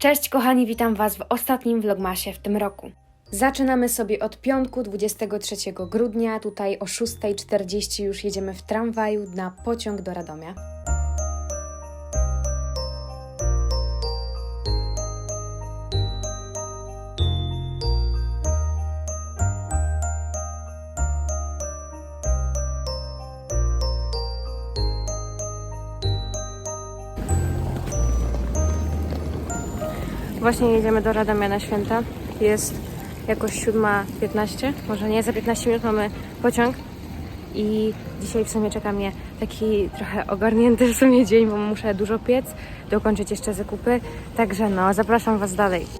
Cześć kochani, witam Was w ostatnim vlogmasie w tym roku. Zaczynamy sobie od piątku 23 grudnia. Tutaj o 6.40 już jedziemy w tramwaju na pociąg do Radomia. Właśnie jedziemy do Radomia na święta. Jest jakoś 7.15, może nie, za 15 minut mamy pociąg. I dzisiaj w sumie czeka mnie taki trochę ogarnięty w sumie dzień, bo muszę dużo piec, dokończyć jeszcze zakupy. Także no, zapraszam Was dalej.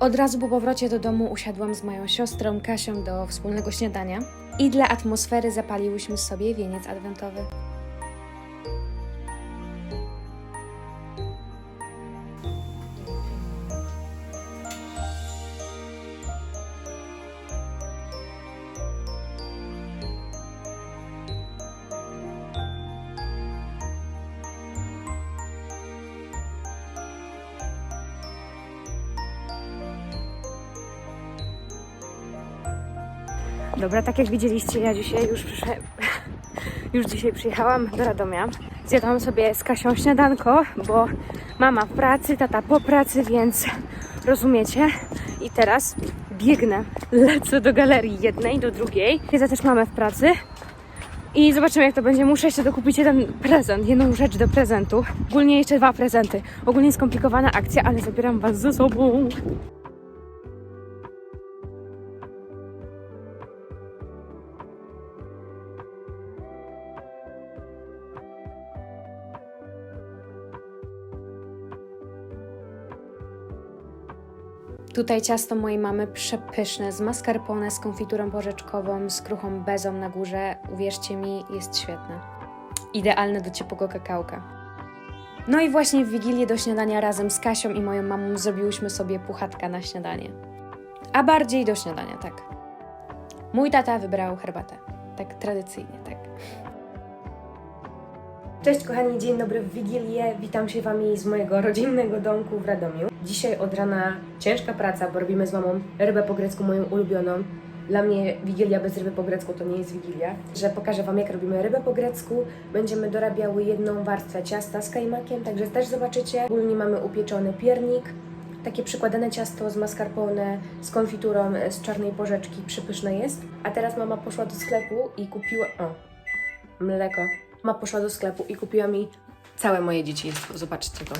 Od razu po powrocie do domu usiadłam z moją siostrą Kasią do wspólnego śniadania i dla atmosfery zapaliłyśmy sobie wieniec adwentowy. Dobra, tak jak widzieliście, ja dzisiaj już już dzisiaj przyjechałam do Radomia. Zjadłam sobie z Kasią śniadanko, bo mama w pracy, tata po pracy, więc rozumiecie. I teraz biegnę, lecę do galerii jednej, do drugiej. Wiedzę też mamę w pracy. I zobaczymy jak to będzie. Muszę jeszcze dokupić jeden prezent, jedną rzecz do prezentu. Ogólnie jeszcze dwa prezenty. Ogólnie skomplikowana akcja, ale zabieram Was ze sobą. Tutaj ciasto mojej mamy przepyszne, z mascarpone, z konfiturą porzeczkową, z kruchą bezą na górze. Uwierzcie mi, jest świetne. Idealne do ciepłego kakałka. No i właśnie w Wigilię do śniadania razem z Kasią i moją mamą zrobiłyśmy sobie puchatka na śniadanie. A bardziej do śniadania, tak. Mój tata wybrał herbatę. Tak tradycyjnie, tak. Cześć kochani, dzień dobry w Wigilię. Witam się Wami z mojego rodzinnego domku w Radomiu. Dzisiaj od rana ciężka praca, bo robimy z mamą rybę po grecku, moją ulubioną. Dla mnie Wigilia bez ryby po grecku to nie jest Wigilia. Że pokażę Wam jak robimy rybę po grecku. Będziemy dorabiały jedną warstwę ciasta z kajmakiem, także też zobaczycie. Ogólnie mamy upieczony piernik, takie przykładane ciasto z mascarpone, z konfiturą z czarnej porzeczki, przypyszne jest. A teraz mama poszła do sklepu i kupiła... O, mleko. Mama poszła do sklepu i kupiła mi całe moje dzieciństwo. Zobaczcie to.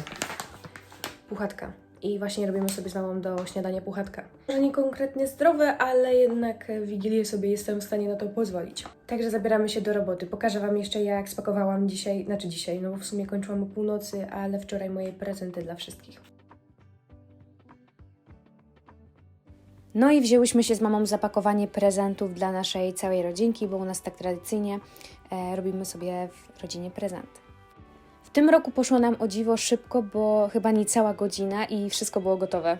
Puchatka. I właśnie robimy sobie z mamą do śniadania puchatka. Może nie konkretnie zdrowe, ale jednak w Wigilię sobie jestem w stanie na to pozwolić. Także zabieramy się do roboty. Pokażę Wam jeszcze jak spakowałam dzisiaj, znaczy dzisiaj, no bo w sumie kończyłam o północy, ale wczoraj moje prezenty dla wszystkich. No i wzięłyśmy się z mamą za pakowanie prezentów dla naszej całej rodzinki, bo u nas tak tradycyjnie e, robimy sobie w rodzinie prezenty. W tym roku poszło nam o dziwo szybko, bo chyba niecała godzina i wszystko było gotowe.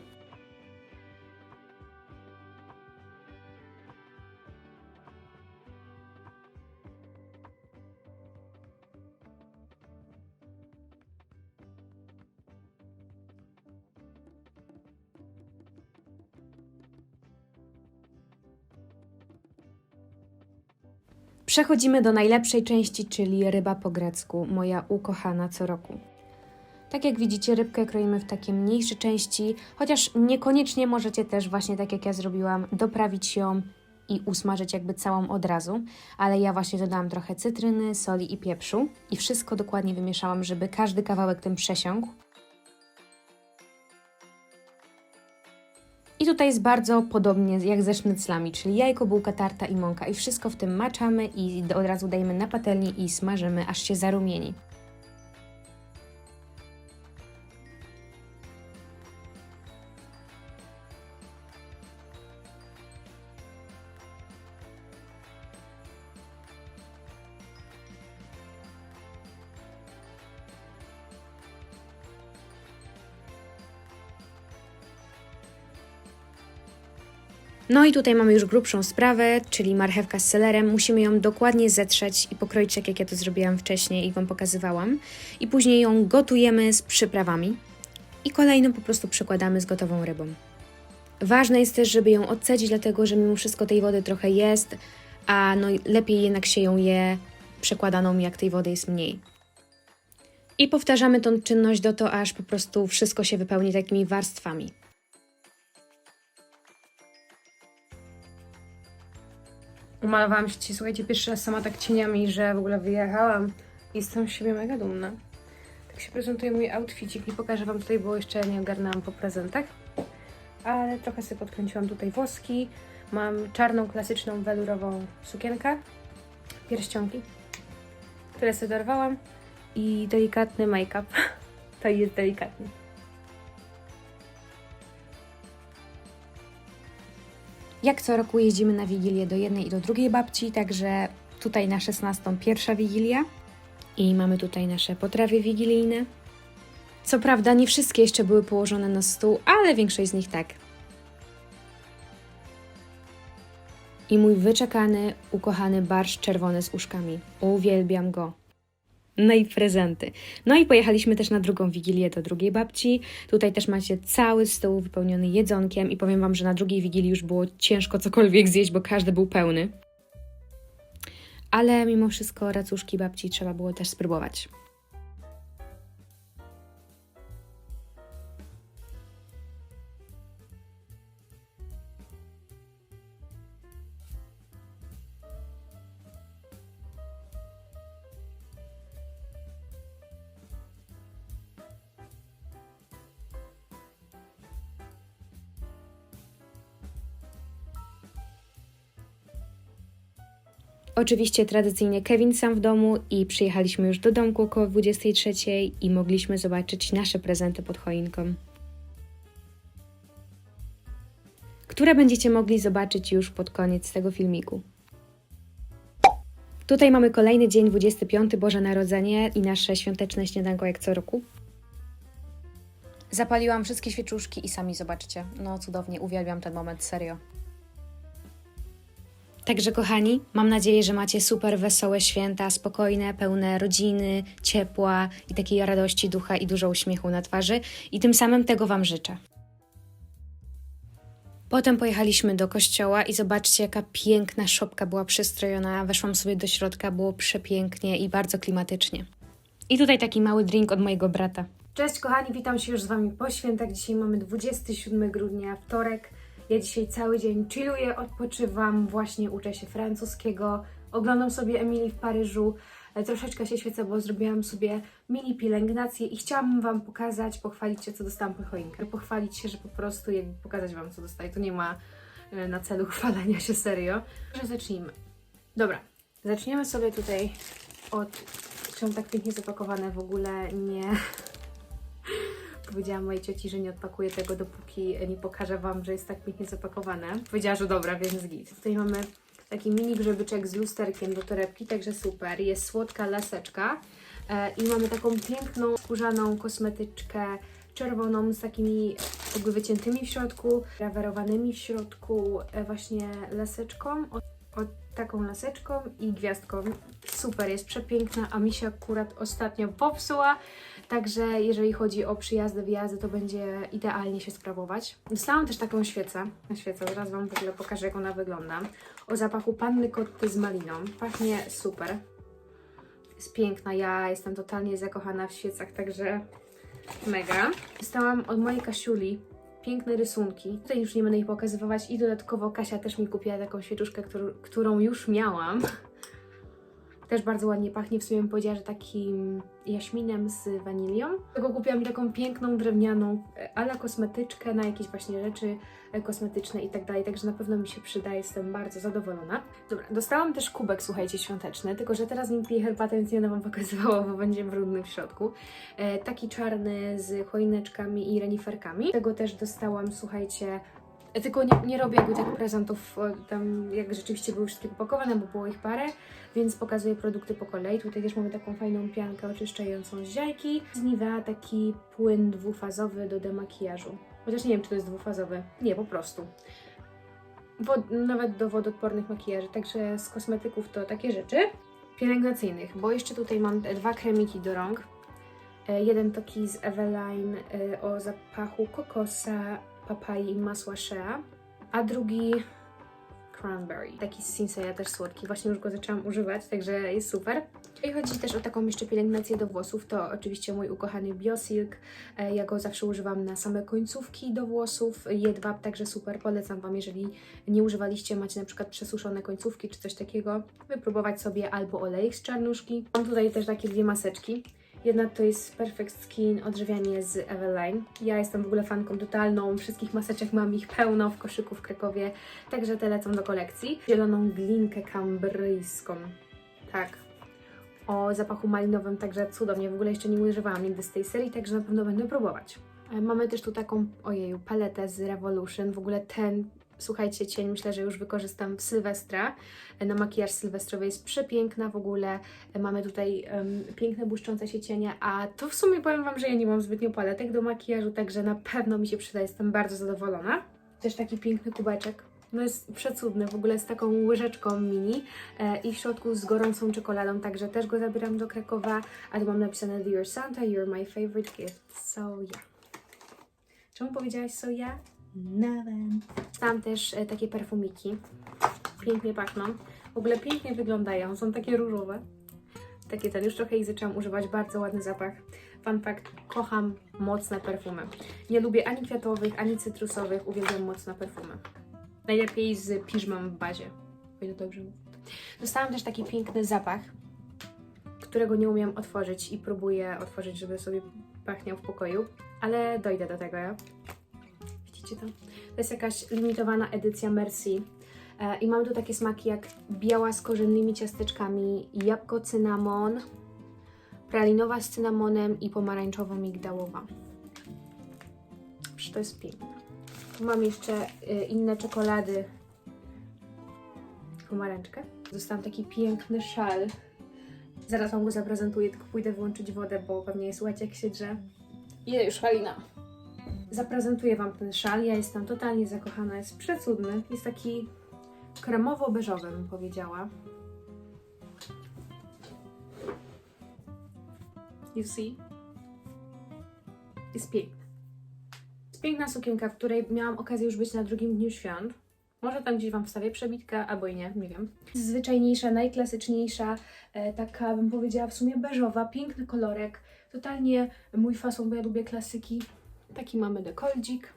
Przechodzimy do najlepszej części, czyli ryba po grecku, moja ukochana co roku. Tak jak widzicie, rybkę kroimy w takie mniejsze części, chociaż niekoniecznie możecie też właśnie tak jak ja zrobiłam, doprawić ją i usmażyć jakby całą od razu, ale ja właśnie dodałam trochę cytryny, soli i pieprzu i wszystko dokładnie wymieszałam, żeby każdy kawałek tym przesiąkł. Tutaj jest bardzo podobnie jak ze sznyclami, czyli jajko, bułka tarta i mąka. I wszystko w tym maczamy i od razu dajemy na patelnię i smażymy, aż się zarumieni. No i tutaj mamy już grubszą sprawę, czyli marchewka z selerem. Musimy ją dokładnie zetrzeć i pokroić tak jak ja to zrobiłam wcześniej i Wam pokazywałam. I później ją gotujemy z przyprawami. I kolejną po prostu przekładamy z gotową rybą. Ważne jest też, żeby ją odcedzić, dlatego że mimo wszystko tej wody trochę jest, a no lepiej jednak się ją je przekładaną, jak tej wody jest mniej. I powtarzamy tą czynność do to, aż po prostu wszystko się wypełni takimi warstwami. Umalowałam się ci, słuchajcie, pierwszy raz sama tak cieniami, że w ogóle wyjechałam. Jestem z siebie mega dumna. Tak się prezentuje mój outfitik i pokażę Wam tutaj, bo jeszcze nie ogarnęłam po prezentach. Ale trochę sobie podkręciłam tutaj włoski. Mam czarną, klasyczną, welurową sukienkę, pierścionki, które sobie dorwałam i delikatny make-up. To jest delikatny. Jak co roku jeździmy na Wigilię do jednej i do drugiej babci, także tutaj na 16 pierwsza Wigilia i mamy tutaj nasze potrawy wigilijne. Co prawda nie wszystkie jeszcze były położone na stół, ale większość z nich tak. I mój wyczekany, ukochany barszcz czerwony z uszkami. Uwielbiam go. No i prezenty. No i pojechaliśmy też na drugą wigilię do drugiej babci. Tutaj też macie cały stół wypełniony jedzonkiem i powiem Wam, że na drugiej wigilii już było ciężko cokolwiek zjeść, bo każdy był pełny. Ale mimo wszystko racuszki babci trzeba było też spróbować. Oczywiście tradycyjnie Kevin sam w domu i przyjechaliśmy już do domku około 23 i mogliśmy zobaczyć nasze prezenty pod choinką. Które będziecie mogli zobaczyć już pod koniec tego filmiku. Tutaj mamy kolejny dzień, 25 Boże Narodzenie i nasze świąteczne śniadanko jak co roku. Zapaliłam wszystkie świeczuszki i sami zobaczcie. No cudownie, uwielbiam ten moment, serio. Także kochani, mam nadzieję, że macie super wesołe święta, spokojne, pełne rodziny, ciepła i takiej radości ducha i dużo uśmiechu na twarzy i tym samym tego Wam życzę. Potem pojechaliśmy do kościoła i zobaczcie, jaka piękna szopka była przystrojona. Weszłam sobie do środka, było przepięknie i bardzo klimatycznie. I tutaj taki mały drink od mojego brata. Cześć kochani, witam się już z Wami po świętach. Dzisiaj mamy 27 grudnia, wtorek. Ja dzisiaj cały dzień chilluję, odpoczywam, właśnie uczę się francuskiego, oglądam sobie Emilii w Paryżu, e, troszeczkę się świecę, bo zrobiłam sobie mini pielęgnację i chciałabym Wam pokazać, pochwalić się, co dostałam pod choinkę. Pochwalić się, że po prostu jakby pokazać Wam, co dostaję. To nie ma e, na celu chwalenia się serio. Może zacznijmy. Dobra, zaczniemy sobie tutaj od... Czemu tak pięknie zapakowane w ogóle nie... Powiedziałam mojej cioci, że nie odpakuję tego, dopóki nie pokażę Wam, że jest tak pięknie zapakowane. Powiedziała, że dobra, więc git. Tutaj mamy taki mini grzebyczek z lusterkiem do torebki, także super. Jest słodka laseczka e, i mamy taką piękną, skórzaną kosmetyczkę czerwoną z takimi jakby wyciętymi w środku, grawerowanymi w środku e, właśnie laseczką. O, o, taką laseczką i gwiazdką. Super, jest przepiękna, a mi się akurat ostatnio popsuła. Także jeżeli chodzi o przyjazdy, wyjazdy, to będzie idealnie się sprawować. Dostałam też taką świecę. Świecę, zaraz Wam w ogóle pokażę, jak ona wygląda. O zapachu panny kotty z maliną. Pachnie super. Jest piękna. Ja jestem totalnie zakochana w świecach, także mega. Dostałam od mojej Kasiuli piękne rysunki. Tutaj już nie będę ich pokazywać i dodatkowo Kasia też mi kupiła taką świeczuszkę, którą już miałam. Też bardzo ładnie pachnie, w sumie bym powiedziała, że takim jaśminem z wanilią. Tego kupiłam taką piękną, drewnianą, e, ala kosmetyczkę na jakieś właśnie rzeczy e, kosmetyczne i tak dalej, także na pewno mi się przyda, jestem bardzo zadowolona. Dobra, dostałam też kubek, słuchajcie, świąteczny, tylko że teraz nim piję herbatę, więc nie będę Wam pokazywała, bo będzie brudny w środku. E, taki czarny z choineczkami i reniferkami. Tego też dostałam, słuchajcie, tylko nie, nie robię jakby tak prezentów e, tam, jak rzeczywiście były wszystkie popakowane, bo było ich parę, więc pokazuję produkty po kolei. Tutaj też mamy taką fajną piankę oczyszczającą z ziajki. Z Nivea taki płyn dwufazowy do demakijażu. Chociaż nie wiem, czy to jest dwufazowy. Nie, po prostu. wod- nawet do wodoodpornych makijaży, także z kosmetyków to takie rzeczy. Pielęgnacyjnych, bo jeszcze tutaj mam dwa kremiki do rąk. E, Jeden taki z Eveline e, o zapachu kokosa, papai masła shea, a drugi cranberry. Taki z Sinseya też słodki. Właśnie już go zaczęłam używać, także jest super. Jeżeli chodzi też o taką jeszcze pielęgnację do włosów, to oczywiście mój ukochany Biosilk. E, Ja go zawsze używam na same końcówki do włosów. Jedwab także super. Polecam Wam, jeżeli nie używaliście, macie na przykład przesuszone końcówki czy coś takiego, wypróbować sobie albo olejek z czarnuszki. Mam tutaj też takie dwie maseczki. Jedna to jest Perfect Skin odżywianie z Eveline. Ja jestem w ogóle fanką totalną, wszystkich maseczek mam ich pełno w koszyku w Krakowie, także te lecą do kolekcji. Zieloną glinkę kambryjską. Tak. O zapachu malinowym, także cudownie. W ogóle jeszcze nie używałam nigdy z tej serii, także na pewno będę próbować. E, Mamy też tu taką, ojeju, paletę z Revolution. W ogóle ten, słuchajcie, cień myślę, że już wykorzystam w Sylwestra. Na makijaż sylwestrowy jest przepiękna w ogóle. Mamy tutaj em, piękne błyszczące się cienie, a to w sumie powiem Wam, że ja nie mam zbytnio paletek do makijażu, także na pewno mi się przyda, jestem bardzo zadowolona. Też taki piękny kubeczek. No jest przecudny, w ogóle z taką łyżeczką mini e, i w środku z gorącą czekoladą, także też go zabieram do Krakowa, a tu mam napisane Dear Santa, you're my favorite gift, so yeah. Czemu powiedziałaś so yeah? Nawet. Tam też e, takie perfumiki, pięknie pachną, w ogóle pięknie wyglądają, są takie różowe. Takie ten, już trochę ich zaczęłam używać, bardzo ładny zapach. Fun fact, kocham mocne perfumy. Nie lubię ani kwiatowych, ani cytrusowych, uwielbiam mocne perfumy. Najlepiej z piżmą w bazie, o ile dobrze mówię. Dostałam też taki piękny zapach, którego nie umiem otworzyć i próbuję otworzyć, żeby sobie pachniał w pokoju, ale dojdę do tego, ja. To? Jest jakaś limitowana edycja Mercy e, i mam tu takie smaki jak biała z korzennymi ciasteczkami, jabłko cynamon, pralinowa z cynamonem i pomarańczowo-migdałowa. Przecież to jest piękne. Tu mam jeszcze y, inne czekolady. Pomarańczkę. Dostałam taki piękny szal. Zaraz Wam go zaprezentuję, tylko pójdę wyłączyć wodę, bo pewnie nie słuchać jak się drze. Ile już Halina? Zaprezentuję Wam ten szal. Ja jestem totalnie zakochana, jest przecudny. Jest taki kremowo-beżowy, bym powiedziała. You see? Jest piękny. Jest piękna sukienka, w której miałam okazję już być na drugim dniu świąt. Może tam gdzieś Wam wstawię przebitkę, albo i nie, nie wiem. Zwyczajniejsza, najklasyczniejsza, e, taka bym powiedziała w sumie beżowa, piękny kolorek. Totalnie mój fason, bo ja lubię klasyki. Taki mamy dekoldzik.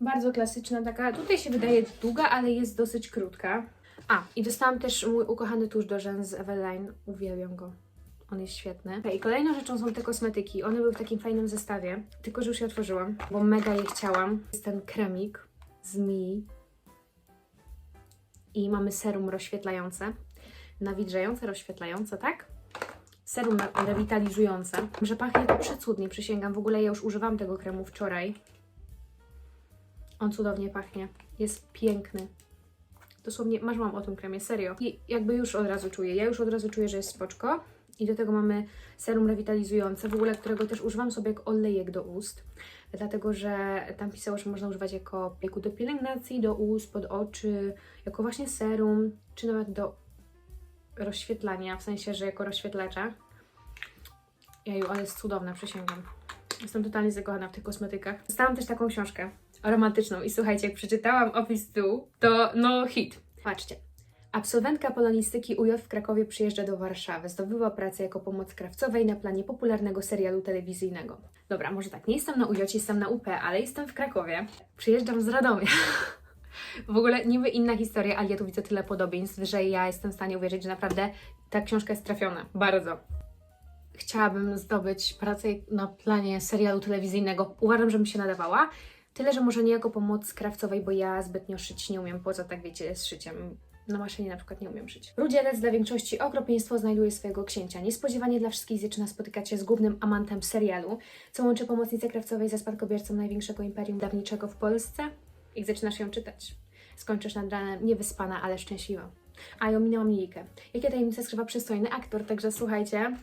Bardzo klasyczna taka, tutaj się wydaje długa, ale jest dosyć krótka. A, i dostałam też mój ukochany tusz do rzęs z Eveline. Uwielbiam go. On jest świetny. I kolejną rzeczą są te kosmetyki. One były w takim fajnym zestawie, tylko że już je otworzyłam, bo mega je chciałam. Jest ten kremik z Mi. I mamy serum rozświetlające. Nawilżające, rozświetlające, tak? Serum re- rewitalizujące. Że pachnie to przecudnie, przysięgam. W ogóle ja już używam tego kremu wczoraj. On cudownie pachnie. Jest piękny. Dosłownie marzyłam o tym kremie, serio. I jakby już od razu czuję. Ja już od razu czuję, że jest spoczko. I do tego mamy serum rewitalizujące, w ogóle którego też używam sobie jak olejek do ust. Dlatego, że tam pisało, że można używać jako olejku do pielęgnacji, do ust, pod oczy, jako właśnie serum, czy nawet do rozświetlania, w sensie, że jako rozświetlacza. Jeju, ale jest cudowna, przysięgam. Jestem totalnie zakochana w tych kosmetykach. Dostałam też taką książkę romantyczną i słuchajcie, jak przeczytałam opis tu, to no hit. Patrzcie. Absolwentka polonistyki UJ w Krakowie przyjeżdża do Warszawy. Zdobyła pracę jako pomoc krawcowej na planie popularnego serialu telewizyjnego. Dobra, może tak, nie jestem na UJ, jestem na UP, ale jestem w Krakowie. Przyjeżdżam z Radomia. W ogóle niby inna historia, ale ja tu widzę tyle podobieństw, że ja jestem w stanie uwierzyć, że naprawdę ta książka jest trafiona. Bardzo chciałabym zdobyć pracę na planie serialu telewizyjnego. Uważam, że mi się nadawała. Tyle, że może nie jako pomoc krawcowej, bo ja zbytnio szyć nie umiem, poza tak wiecie, z szyciem. Na maszynie na przykład nie umiem szyć. Rudzielec dla większości okropieństwo znajduje swojego księcia. Niespodziewanie dla wszystkich zaczyna spotykać się z głównym amantem serialu, co łączy pomocnicę krawcowej ze spadkobiercą największego imperium dawniczego w Polsce. Jak zaczynasz ją czytać, skończysz nad ranem niewyspana, ale szczęśliwa. A i ominęłam Likę. Jakie tajemnice skrywa przystojny aktor, także słuchajcie,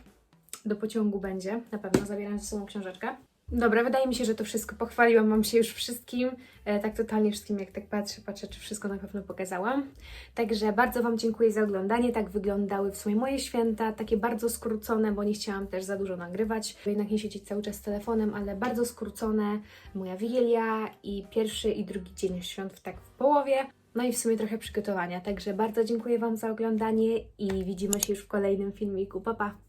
do pociągu będzie, na pewno zabieram ze sobą książeczkę. Dobra, wydaje mi się, że to wszystko pochwaliłam Wam się już wszystkim. E, tak totalnie wszystkim, jak tak patrzę, patrzę, czy wszystko na pewno pokazałam. Także bardzo Wam dziękuję za oglądanie. Tak wyglądały w sumie moje święta, takie bardzo skrócone, bo nie chciałam też za dużo nagrywać. Jednak nie siedzieć cały czas z telefonem, ale bardzo skrócone. Moja wigilia i pierwszy i drugi dzień świąt tak w połowie. No i w sumie trochę przygotowania. Także bardzo dziękuję Wam za oglądanie i widzimy się już w kolejnym filmiku. Pa, pa!